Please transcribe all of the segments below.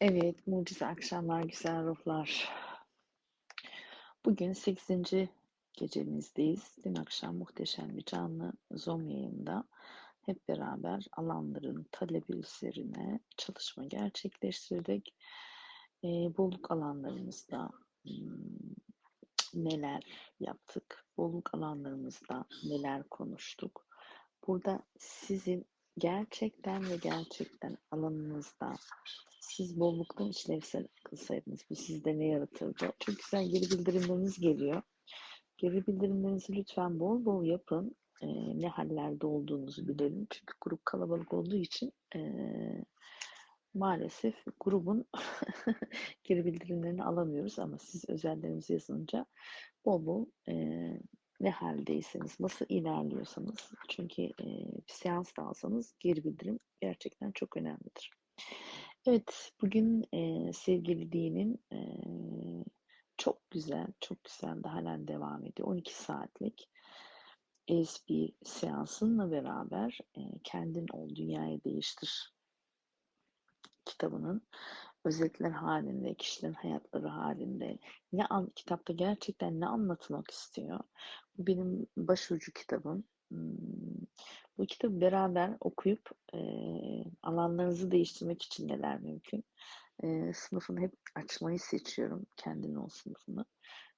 Evet, mucize akşamlar, güzel ruhlar. Bugün 8. gecemizdeyiz. Dün akşam muhteşem bir canlı Zoom yayında hep beraber alanların talebi üzerine çalışma gerçekleştirdik. E, bolluk alanlarımızda hmm, neler yaptık, bolluk alanlarımızda neler konuştuk. Burada sizin gerçekten ve gerçekten alanınızda siz bolluktan işlevsel kılsaydınız bu sizde ne yaratırdı? Çok güzel geri bildirimleriniz geliyor. Geri bildirimlerinizi lütfen bol bol yapın. Ee, ne hallerde olduğunuzu bilelim. Çünkü grup kalabalık olduğu için e, maalesef grubun geri bildirimlerini alamıyoruz ama siz özellerinizi yazınca bol bol e, ne haldeyseniz, nasıl ilerliyorsanız çünkü e, bir seans da alsanız geri bildirim gerçekten çok önemlidir. Evet, bugün e, sevgili dinin e, çok güzel, çok güzel de halen devam ediyor. 12 saatlik ESB seansınla beraber e, Kendin Ol Dünyayı Değiştir kitabının özetler halinde, kişilerin hayatları halinde ne an, kitapta gerçekten ne anlatmak istiyor? Bu benim başucu kitabım. Bu kitabı beraber okuyup e, alanlarınızı değiştirmek için neler mümkün? E, sınıfını hep açmayı seçiyorum. Kendin ol sınıfını.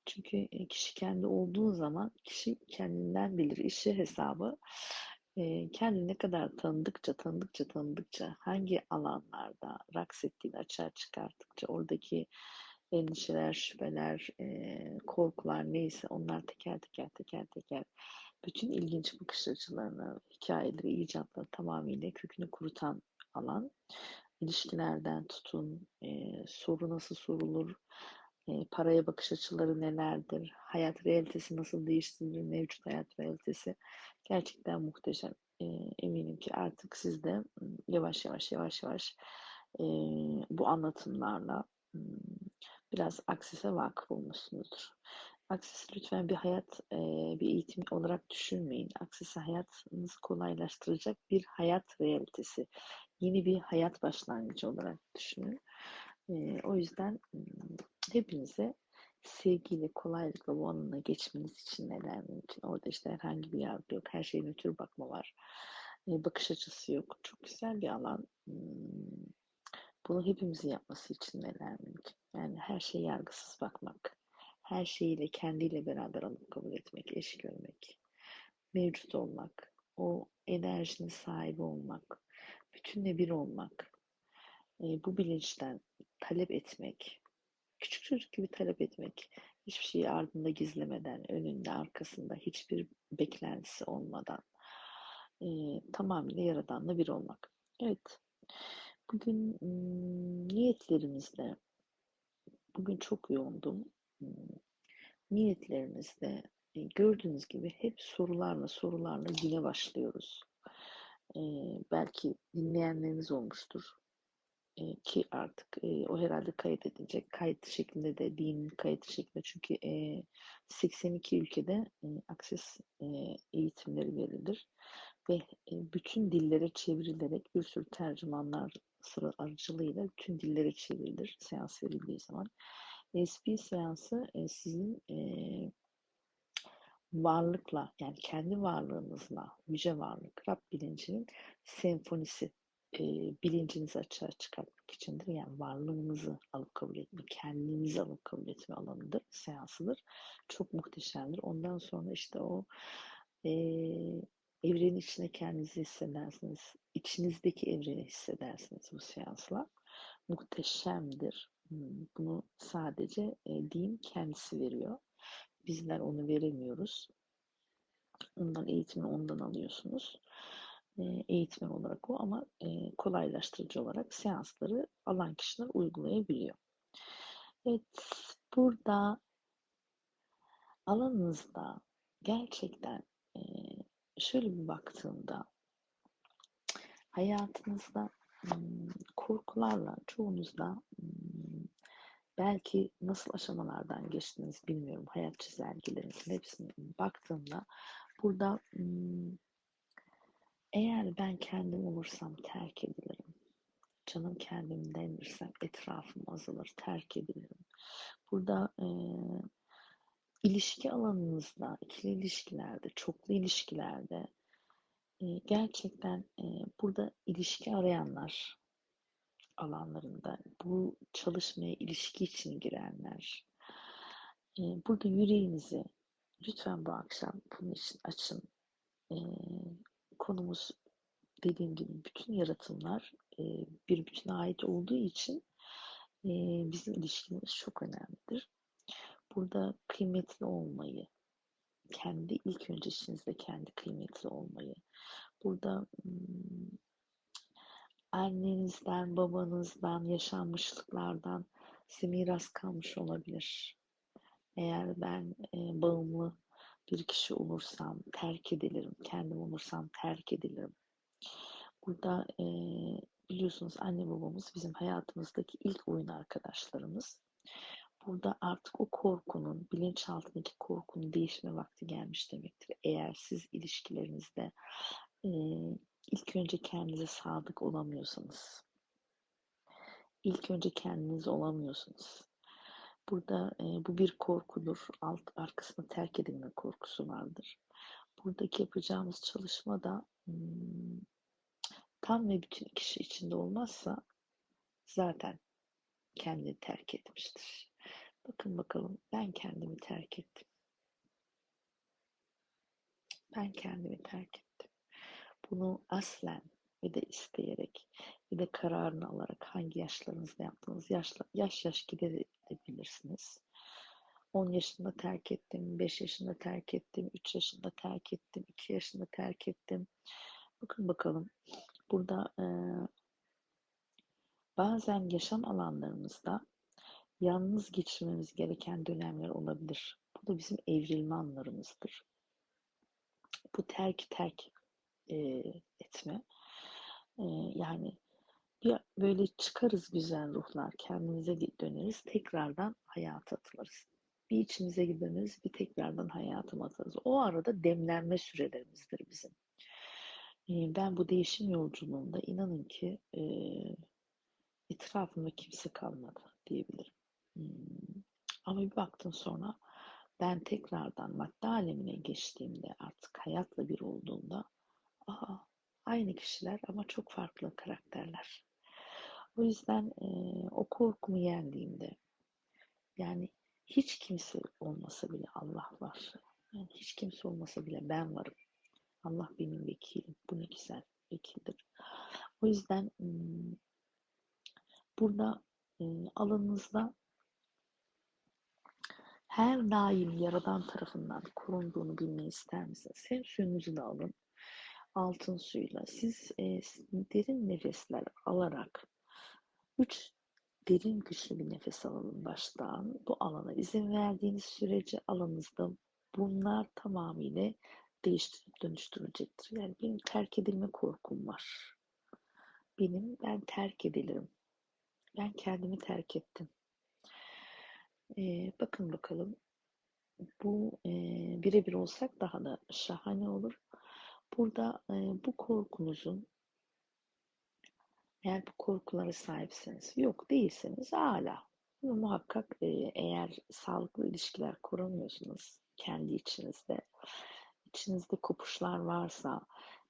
Çünkü e, kişi kendi olduğu zaman kişi kendinden bilir. işi hesabı e, kendini ne kadar tanıdıkça, tanıdıkça, tanıdıkça hangi alanlarda raks ettiğini açığa çıkarttıkça oradaki endişeler, şüpheler, e, korkular neyse onlar teker teker teker teker bütün ilginç bakış açılarını, hikayeleri, icatları tamamıyla kökünü kurutan alan. İlişkilerden tutun, e, soru nasıl sorulur, e, paraya bakış açıları nelerdir, hayat realitesi nasıl değiştirilir, mevcut hayat realitesi gerçekten muhteşem. E, eminim ki artık siz de yavaş yavaş yavaş yavaş e, bu anlatımlarla biraz aksese vakıf olmuşsunuzdur. Aksesi lütfen bir hayat, bir eğitim olarak düşünmeyin. Aksesi hayatınızı kolaylaştıracak bir hayat realitesi. Yeni bir hayat başlangıcı olarak düşünün. O yüzden hepinize sevgiyle, kolaylıkla bu alana geçmeniz için neler mümkün. Orada işte herhangi bir yargı yok. Her şeyin ötürü bakma var. Bakış açısı yok. Çok güzel bir alan. Bunu hepimizin yapması için neler mümkün. Yani her şeye yargısız bakmak her şeyiyle kendiyle beraber alıp kabul etmek, eş görmek, mevcut olmak, o enerjinin sahibi olmak, bütünle bir olmak, e, bu bilinçten talep etmek, küçük çocuk gibi talep etmek, hiçbir şeyi ardında gizlemeden, önünde, arkasında, hiçbir beklentisi olmadan, e, tamamıyla Yaradan'la bir olmak. Evet, bugün niyetlerimizde, bugün çok yoğundum niyetlerinizde e, gördüğünüz gibi hep sorularla sorularla güne başlıyoruz. E, belki dinleyenleriniz olmuştur. E, ki artık o herhalde kayıt edilecek. Kayıt şeklinde de dinin kayıt şeklinde. Çünkü e, 82 ülkede akses eğitimleri verilir. Ve bütün dillere çevrilerek bir sürü tercümanlar sıra aracılığıyla bütün dillere çevrilir seans verildiği zaman. SP seansı e, sizin e, varlıkla yani kendi varlığınızla yüce varlık Rab bilincinin senfonisi e, bilincinizi açığa çıkartmak içindir. Yani varlığınızı alıp kabul etme, kendinizi alıp kabul etme alanıdır, seansıdır. Çok muhteşemdir. Ondan sonra işte o e, evrenin içine kendinizi hissedersiniz. İçinizdeki evreni hissedersiniz bu seansla. Muhteşemdir. Hmm, bunu sadece e, din kendisi veriyor. Bizler onu veremiyoruz. Ondan eğitimi ondan alıyorsunuz. E, eğitmen olarak o ama e, kolaylaştırıcı olarak seansları alan kişiler uygulayabiliyor. Evet, burada alanınızda gerçekten e, şöyle bir baktığımda hayatınızda hmm, korkularla çoğunuzda hmm, belki nasıl aşamalardan geçtiniz bilmiyorum. Hayat çizelgilerinizin hepsine baktığımda burada eğer ben kendim olursam terk edilirim. canım kendimdenirsem etrafım azalır, terk edilirim. Burada e, ilişki alanınızda, ikili ilişkilerde, çoklu ilişkilerde e, gerçekten e, burada ilişki arayanlar alanlarında, bu çalışmaya ilişki için girenler, e, burada yüreğinizi lütfen bu akşam bunun için açın. E, konumuz dediğim gibi bütün yaratımlar e, bir bütüne ait olduğu için bizim ilişkimiz çok önemlidir. Burada kıymetli olmayı, kendi ilk önce işinizde kendi kıymetli olmayı, burada hmm, annenizden, babanızdan, yaşanmışlıklardan size miras kalmış olabilir. Eğer ben e, bağımlı bir kişi olursam terk edilirim, kendim olursam terk edilirim. Burada e, biliyorsunuz anne babamız bizim hayatımızdaki ilk oyun arkadaşlarımız. Burada artık o korkunun, bilinçaltındaki korkunun değişme vakti gelmiş demektir. Eğer siz ilişkilerinizde e, ilk önce kendinize sadık olamıyorsanız, ilk önce kendiniz olamıyorsunuz. Burada e, bu bir korkudur. Alt arkasında terk edilme korkusu vardır. Buradaki yapacağımız çalışma da hmm, tam ve bütün kişi içinde olmazsa zaten kendini terk etmiştir. Bakın bakalım ben kendimi terk ettim. Ben kendimi terk ettim. Bunu aslen ve de isteyerek ve de kararını alarak hangi yaşlarınızda yaptığınız yaşla, yaş yaş gidebilirsiniz. 10 yaşında terk ettim, 5 yaşında terk ettim, 3 yaşında terk ettim, 2 yaşında terk ettim. Bakın bakalım burada e, bazen yaşam alanlarımızda yalnız geçirmemiz gereken dönemler olabilir. Bu da bizim evrilme anlarımızdır. Bu terk terk e, etme. E, yani bir böyle çıkarız güzel ruhlar, kendimize döneriz, tekrardan hayata atılırız. Bir içimize gideriz, bir tekrardan hayatıma atarız. O arada demlenme sürelerimizdir bizim. E, ben bu değişim yolculuğunda inanın ki e, etrafımda kimse kalmadı diyebilirim. Hmm. Ama bir baktım sonra ben tekrardan madde alemine geçtiğimde artık hayatla bir olduğumda aha, aynı kişiler ama çok farklı karakterler. O yüzden e, o korkumu yendiğimde yani hiç kimse olmasa bile Allah var. Yani hiç kimse olmasa bile ben varım. Allah benim vekilim. Bu ne güzel vekildir. O yüzden burada alanınızda her daim Yaradan tarafından korunduğunu bilmeyi ister misiniz? Hem suyunuzu da alın. Altın suyla. Siz e, derin nefesler alarak üç derin güçlü bir nefes alalım baştan. Bu alana izin verdiğiniz sürece alanınızda bunlar tamamıyla değiştirip dönüştürülecektir. Yani benim terk edilme korkum var. Benim ben terk edilirim. Ben kendimi terk ettim. Ee, bakın bakalım. Bu e, birebir olsak daha da şahane olur. Burada e, bu korkunuzun eğer bu korkulara sahipseniz, yok değilseniz hala. Bunu muhakkak e, eğer sağlıklı ilişkiler kuramıyorsunuz kendi içinizde, içinizde kopuşlar varsa,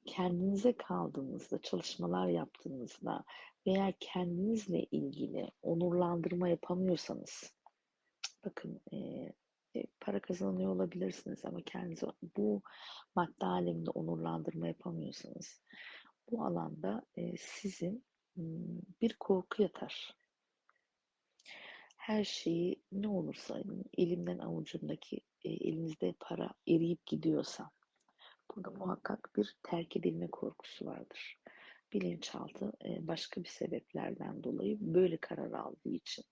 kendinize kaldığınızda, çalışmalar yaptığınızda veya kendinizle ilgili onurlandırma yapamıyorsanız, bakın e, para kazanıyor olabilirsiniz ama kendinizi bu madde aleminde onurlandırma yapamıyorsanız, bu alanda sizin bir korku yatar. Her şeyi ne olursa elimden avucumdaki elinizde para eriyip gidiyorsa burada muhakkak bir terk edilme korkusu vardır. Bilinçaltı e, başka bir sebeplerden dolayı böyle karar aldığı için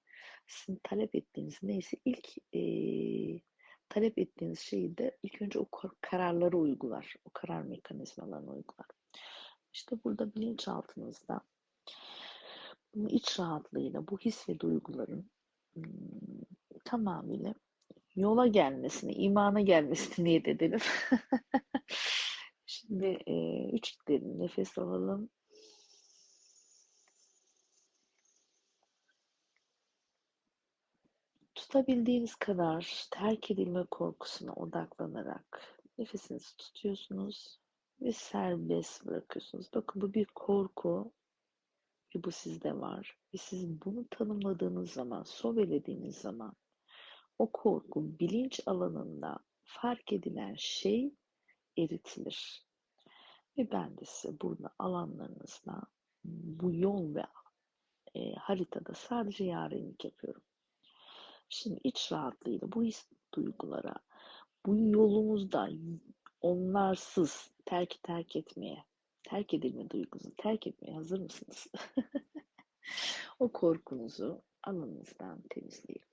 sizin talep ettiğiniz neyse ilk e, talep ettiğiniz şeyi de ilk önce o kararları uygular. O karar mekanizmalarını uygular. İşte burada bilinçaltınızda bu iç rahatlığıyla bu his ve duyguların hmm, tamamıyla yola gelmesini, imana gelmesini niyet edelim. Şimdi e, üç derin nefes alalım. Tutabildiğiniz kadar terk edilme korkusuna odaklanarak nefesinizi tutuyorsunuz ve serbest bırakıyorsunuz. Bakın bu bir korku ve bu sizde var. Ve siz bunu tanımladığınız zaman, sobelediğiniz zaman o korku bilinç alanında fark edilen şey eritilir. Ve ben de size burada alanlarınızda bu yol ve e, haritada sadece yarenlik yapıyorum. Şimdi iç rahatlığıyla bu his duygulara, bu yolumuzda onlarsız terk terk etmeye, terk edilme duygusunu terk etmeye hazır mısınız? o korkunuzu alanınızdan temizleyin.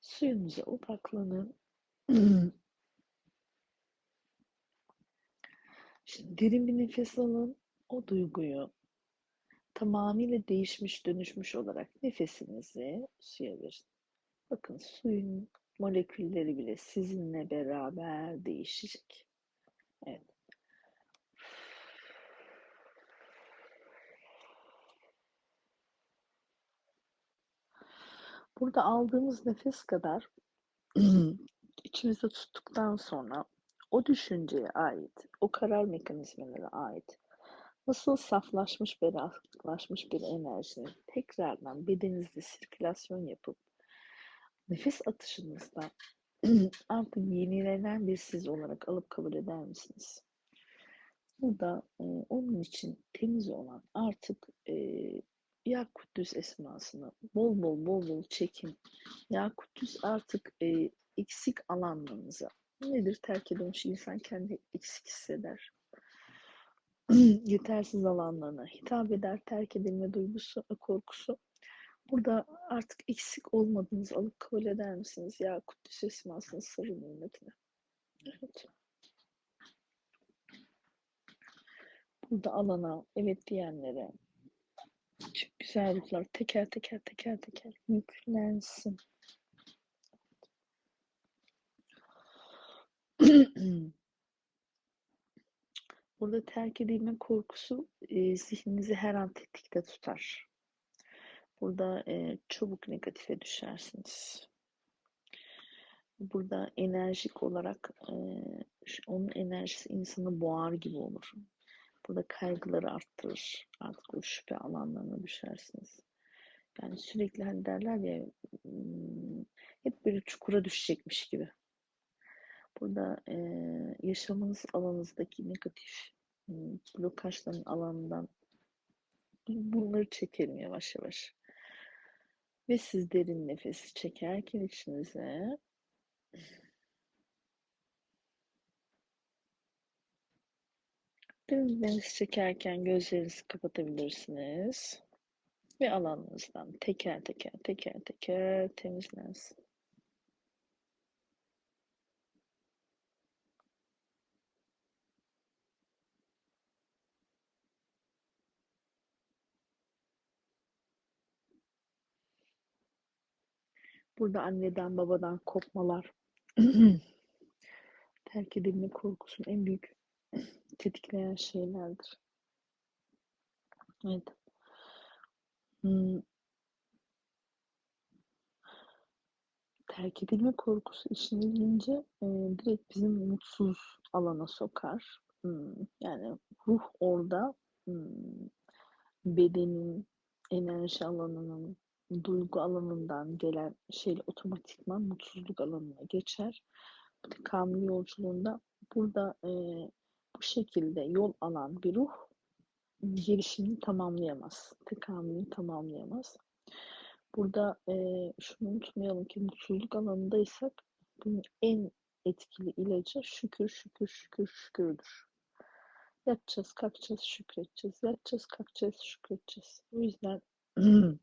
Suyunuza odaklanın. Şimdi derin bir nefes alın. O duyguyu tamamıyla değişmiş, dönüşmüş olarak nefesinizi suya verin. Bakın suyun molekülleri bile sizinle beraber değişecek. Evet. Burada aldığımız nefes kadar içimizde tuttuktan sonra o düşünceye ait, o karar mekanizmalara ait nasıl saflaşmış, berraklaşmış bir enerjinin tekrardan bedeninizde sirkülasyon yapıp nefes atışınızda artık yenilenen bir siz olarak alıp kabul eder misiniz? Burada e, onun için temiz olan artık e, Ya Kuddüs esmasını bol bol bol bol çekin. Ya Kuddüs artık e, eksik alanlarınıza. Nedir terk edilmiş insan kendi eksik hisseder. Yetersiz alanlarına hitap eder terk edilme duygusu, korkusu. Burada artık eksik olmadığınızı alıp kabul eder misiniz? Ya Kuddüs esmasının sırrı nimetine. Evet. Burada alana evet diyenlere çok güzel ruhlar teker teker teker teker yüklensin. Burada terk edilme korkusu e, zihninizi her an tetikte tutar. Burada e, çabuk negatife düşersiniz. Burada enerjik olarak e, onun enerjisi insanı boğar gibi olur. Burada kaygıları arttırır. Artık o şüphe alanlarına düşersiniz. Yani sürekli hani derler ya hep böyle çukura düşecekmiş gibi. Burada e, yaşamınız alanınızdaki negatif blokajların alanından bunları çekelim yavaş yavaş. Ve siz derin nefesi çekerken içinize derin nefes çekerken gözlerinizi kapatabilirsiniz. Ve alanınızdan teker teker teker teker temizlensin. Burada anneden babadan kopmalar, terk edilme korkusunun en büyük tetikleyen şeylerdir. Evet. Hmm. Terk edilme korkusu işin ilginci e, direkt bizim mutsuz alana sokar. Hmm. Yani ruh orada hmm. bedenin, enerji alanının, duygu alanından gelen şey otomatikman mutsuzluk alanına geçer. Bu tekamül yolculuğunda burada e, bu şekilde yol alan bir ruh gelişimini tamamlayamaz. Tekamülünü tamamlayamaz. Burada e, şunu unutmayalım ki mutsuzluk alanındaysak bunun en etkili ilacı şükür, şükür, şükür, şükürdür. Yatacağız, kalkacağız, şükredeceğiz. Yatacağız, kalkacağız, şükredeceğiz. O yüzden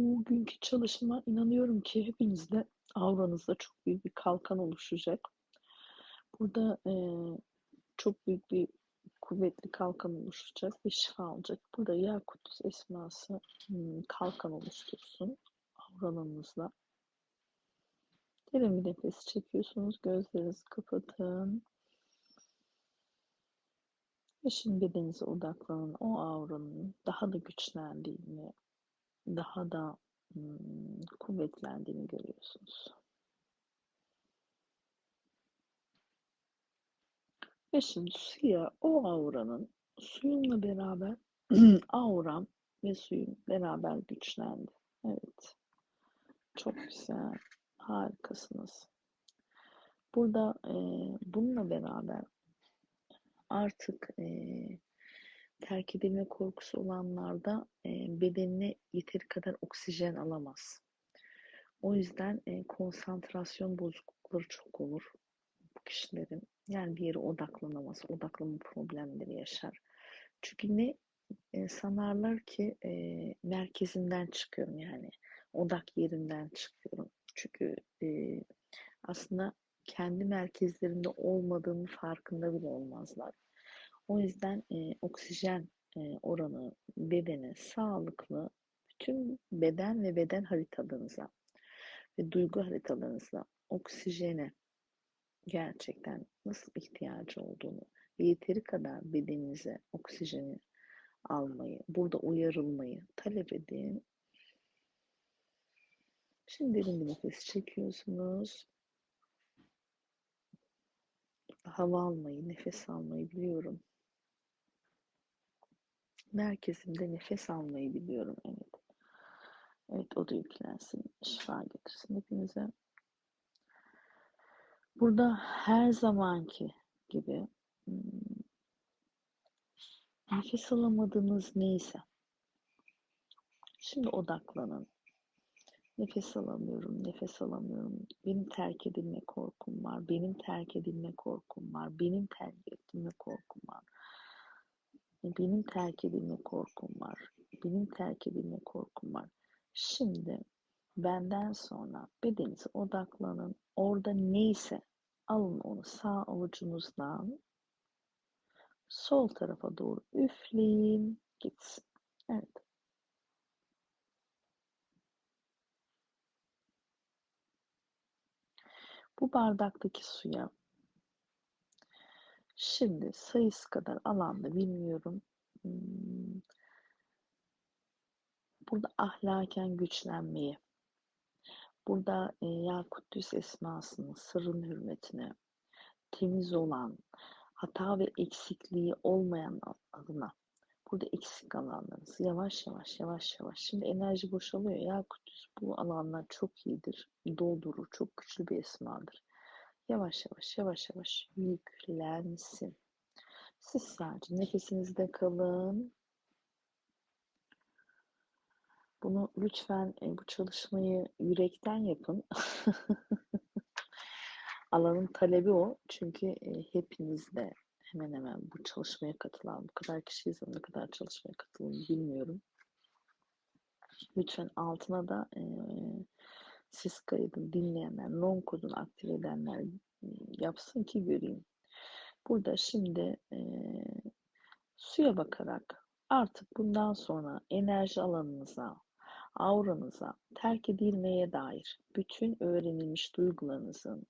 bugünkü çalışma inanıyorum ki hepinizde auranızda çok büyük bir kalkan oluşacak. Burada e, çok büyük bir kuvvetli kalkan oluşacak ve şifa olacak. Burada Yakut esması hmm, kalkan oluştursun auranızla. Derin bir nefes çekiyorsunuz. Gözlerinizi kapatın. Ve şimdi bedeninize odaklanın. O auranın daha da güçlendiğini, daha da kuvvetlendiğini görüyorsunuz. Ve şimdi suya o auranın suyunla beraber auram ve suyun beraber güçlendi. Evet. Çok güzel. Harikasınız. Burada e, bununla beraber artık e, terk edilme korkusu olanlarda e, bedenine yeteri kadar oksijen alamaz. O yüzden e, konsantrasyon bozuklukları çok olur bu kişilerin. Yani bir yere odaklanamaz, odaklama problemleri yaşar. Çünkü ne e, sanarlar ki e, merkezinden çıkıyorum yani odak yerinden çıkıyorum. Çünkü e, aslında kendi merkezlerinde olmadığını farkında bile olmazlar. O yüzden e, oksijen e, oranı bedene sağlıklı bütün beden ve beden haritalarınıza ve duygu haritalarınızla oksijene gerçekten nasıl ihtiyacı olduğunu ve yeteri kadar bedeninize oksijeni almayı, burada uyarılmayı talep edin. Şimdi derin bir nefes çekiyorsunuz. Hava almayı, nefes almayı biliyorum. Merkezimde nefes almayı biliyorum. Evet. Evet o da yüklensin. Şifa getirsin hepinize. Burada her zamanki gibi hmm, nefes alamadığınız neyse şimdi odaklanın. Nefes alamıyorum, nefes alamıyorum. Benim terk edilme korkum var. Benim terk edilme korkum var. Benim terk edilme korkum var. Benim terk edilme korkum var. Benim terk edilme korkum var. Şimdi benden sonra bedeninize odaklanın. Orada neyse alın onu sağ avucunuzdan sol tarafa doğru üfleyin gitsin. Evet. Bu bardaktaki suya şimdi sayısı kadar alanda bilmiyorum. Hmm, burada ahlaken güçlenmeyi, burada e, ya Kuddüs esmasının sırrın hürmetine, temiz olan, hata ve eksikliği olmayan adına burada eksik alanlarınız yavaş yavaş yavaş yavaş. Şimdi enerji boşalıyor ya Kudüs bu alanlar çok iyidir doldurur çok güçlü bir esmadır yavaş yavaş yavaş yavaş yüklensin. Siz sadece nefesinizde kalın. Bunu lütfen e, bu çalışmayı yürekten yapın. Alanın talebi o. Çünkü e, hepiniz de hemen hemen bu çalışmaya katılan, bu kadar kişiyiz ne kadar çalışmaya katılın bilmiyorum. Lütfen altına da e, siz kaydın dinleyenler, non kodunu aktif edenler yapsın ki göreyim. Burada şimdi e, suya bakarak artık bundan sonra enerji alanınıza, auranıza terk edilmeye dair bütün öğrenilmiş duygularınızın,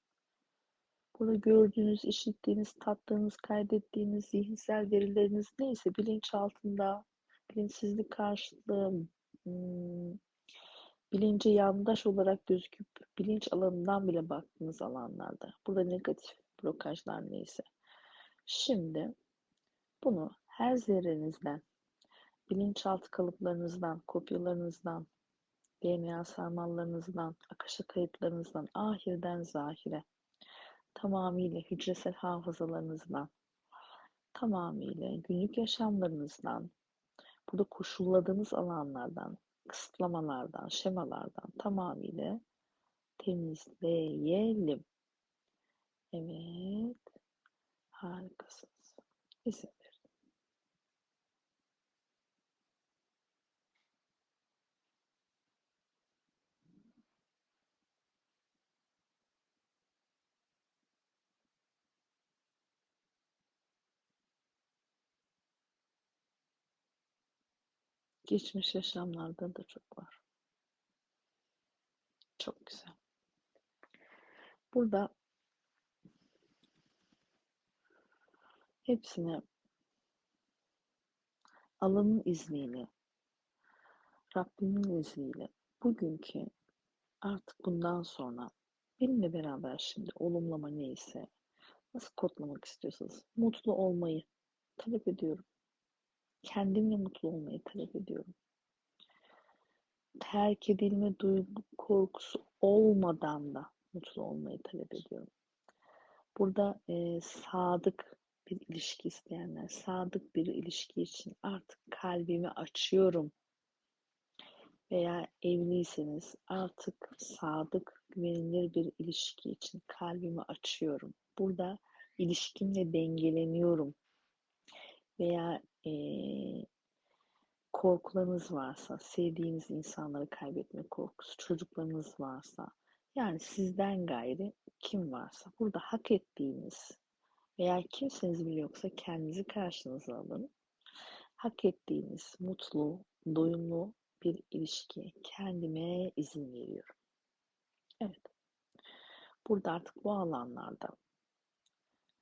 Burada gördüğünüz, işittiğiniz, tattığınız, kaydettiğiniz zihinsel verileriniz neyse bilinç altında, bilinçsizlik karşıtlığı, bilince yandaş olarak gözüküp bilinç alanından bile baktığınız alanlarda. Burada negatif blokajlar neyse. Şimdi bunu her zerrenizden, bilinçaltı kalıplarınızdan, kopyalarınızdan, DNA sarmallarınızdan, akışa kayıtlarınızdan, ahirden zahire tamamıyla hücresel hafızalarınızdan, tamamıyla günlük yaşamlarınızdan, burada koşulladığınız alanlardan, kısıtlamalardan, şemalardan tamamıyla temizleyelim. Evet. Harikasınız. İzin Geçmiş yaşamlarda da çok var. Çok güzel. Burada hepsine alanın izniyle, Rabbimin izniyle bugünkü artık bundan sonra benimle beraber şimdi olumlama neyse nasıl kodlamak istiyorsanız mutlu olmayı talep ediyorum. Kendimle mutlu olmayı talep ediyorum. Terk edilme duygu korkusu olmadan da mutlu olmayı talep ediyorum. Burada e, sadık bir ilişki isteyenler, sadık bir ilişki için artık kalbimi açıyorum. Veya evliyseniz artık sadık, güvenilir bir ilişki için kalbimi açıyorum. Burada ilişkimle dengeleniyorum. Veya e, korkularınız varsa, sevdiğiniz insanları kaybetme korkusu, çocuklarınız varsa, yani sizden gayri kim varsa burada hak ettiğiniz veya kimseniz bile yoksa kendinizi karşınıza alın. Hak ettiğiniz mutlu, doyumlu bir ilişkiye kendime izin veriyorum. Evet. Burada artık bu alanlarda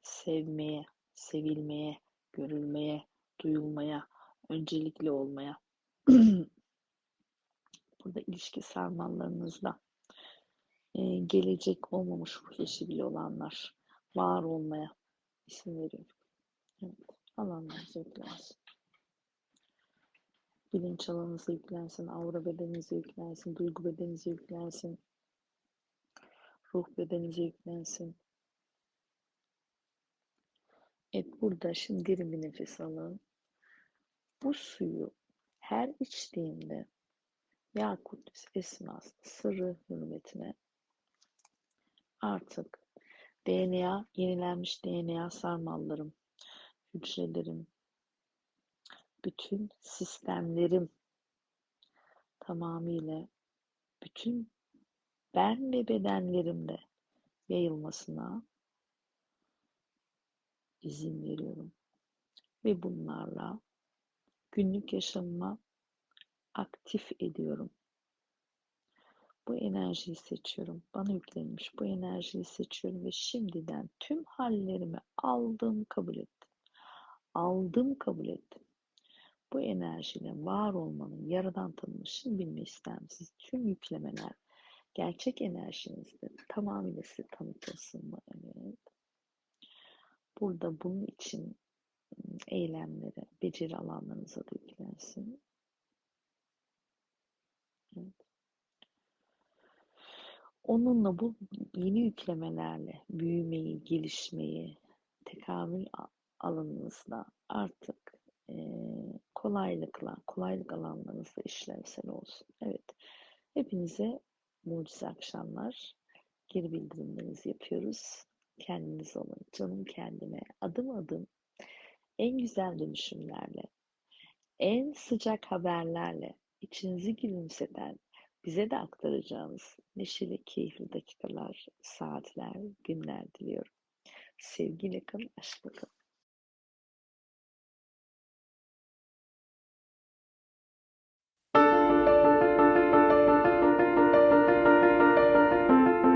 sevmeye, sevilmeye, görülmeye, duyulmaya, öncelikli olmaya, burada ilişki sarmallarınızda e, gelecek olmamış ruh eşi bile olanlar var olmaya isim veriyorum. Evet, alanlarınıza yüklensin. Bilinç alanınıza yüklensin, aura bedeninize yüklensin, duygu bedeninize yüklensin, ruh bedeninize yüklensin. Evet, burada şimdi derin bir nefes alın. Bu suyu her içtiğimde Yakut esmas sırrı hürmetine artık DNA, yenilenmiş DNA sarmallarım, hücrelerim, bütün sistemlerim tamamıyla bütün ben ve bedenlerimde yayılmasına izin veriyorum. Ve bunlarla günlük yaşamıma aktif ediyorum. Bu enerjiyi seçiyorum. Bana yüklenmiş bu enerjiyi seçiyorum ve şimdiden tüm hallerimi aldım, kabul ettim. Aldım, kabul ettim. Bu enerjiyle var olmanın yaradan tanınışını bilme ister misiniz? Tüm yüklemeler gerçek enerjinizde tamamıyla size tanıtılsın mı? Evet. Burada bunun için eylemlere, beceri alanlarınıza da yüklensin. Evet. Onunla bu yeni yüklemelerle büyümeyi, gelişmeyi, tekamül alanınızda artık e, kolaylıkla, kolaylık alanlarınızda işlevsel olsun. Evet, hepinize mucize akşamlar. Geri bildirimlerinizi yapıyoruz. Kendiniz olun. Canım kendime. Adım adım en güzel dönüşümlerle, en sıcak haberlerle içinizi gülümseten, bize de aktaracağınız neşeli, keyifli dakikalar, saatler, günler diliyorum. Sevgiyle kalın, aşkla kalın.